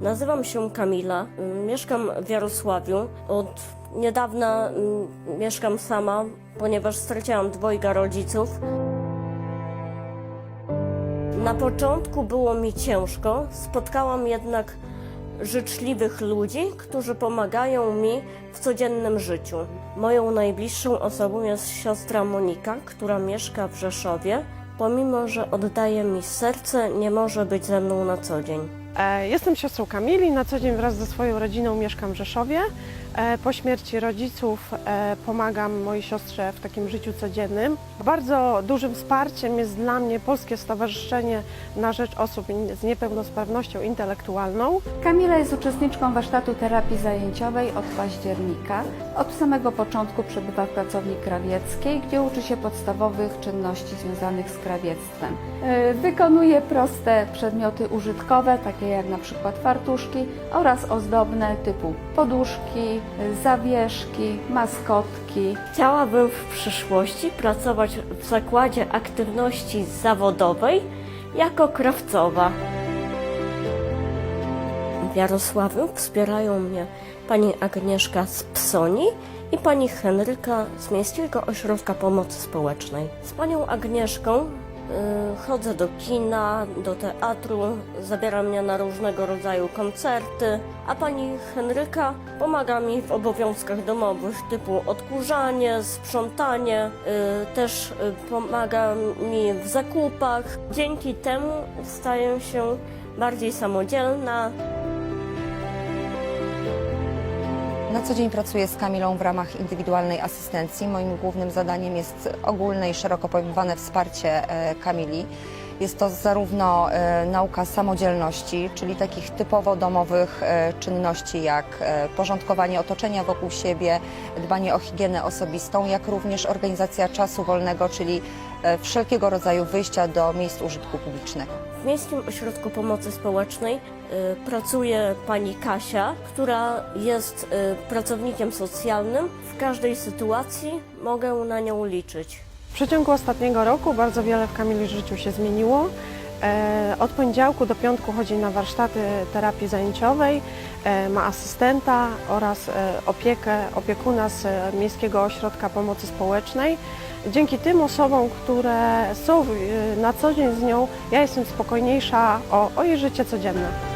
Nazywam się Kamila, y, mieszkam w Jarosławiu. Od niedawna y, mieszkam sama, ponieważ straciłam dwojga rodziców. Na początku było mi ciężko, spotkałam jednak życzliwych ludzi, którzy pomagają mi w codziennym życiu. Moją najbliższą osobą jest siostra Monika, która mieszka w Rzeszowie. Pomimo, że oddaje mi serce, nie może być ze mną na co dzień. E, Jestem siostrą Kamili, na co dzień wraz ze swoją rodziną mieszkam w Rzeszowie. E, Po śmierci rodziców e, pomagam mojej siostrze w takim życiu codziennym. Bardzo dużym wsparciem jest dla mnie Polskie Stowarzyszenie na Rzecz Osób z Niepełnosprawnością Intelektualną. Kamila jest uczestniczką warsztatu terapii zajęciowej od października. Od samego początku przebywa w pracowni krawieckiej, gdzie uczy się podstawowych czynności związanych z krawiectwem. Wykonuje proste przedmioty użytkowe, takie jak na przykład fartuszki oraz ozdobne typu poduszki, zawieszki, maskotki, Chciałabym w przyszłości pracować w zakładzie aktywności zawodowej jako krawcowa. W Jarosławiu wspierają mnie pani Agnieszka z Psoni i pani Henryka z Miejskiego Ośrodka Pomocy Społecznej. Z panią Agnieszką chodzę do kina, do teatru, zabiera mnie na różnego rodzaju koncerty, a pani Henryka pomaga mi w obowiązkach domowych typu odkurzanie, sprzątanie, y, też y, pomaga mi w zakupach. Dzięki temu staję się bardziej samodzielna, Na co dzień pracuję z Kamilą w ramach indywidualnej asystencji. Moim głównym zadaniem jest ogólne i szeroko pojmowane wsparcie e, Kamili. Jest to zarówno e, nauka samodzielności, czyli takich typowo domowych e, czynności jak porządkowanie otoczenia wokół siebie, dbanie o higienę osobistą, jak również organizacja czasu wolnego, czyli wszelkiego rodzaju wyjścia do miejsc użytku publicznego. W Miejskim Ośrodku Pomocy Społecznej y, pracuje pani Kasia, która jest y, pracownikiem socjalnym. W każdej sytuacji mogę na nią liczyć. W przeciągu ostatniego roku bardzo wiele w Kamili życiu się zmieniło. E, Od poniedziałku do piątku chodzi na warsztaty terapii zajęciowej, e, ma asystenta oraz e, opiekę, opiekuna z Miejskiego Ośrodka Pomocy Społecznej. Dzięki tym osobom, które są na co dzień z nią, ja jestem spokojniejsza o, o jej życie codzienne.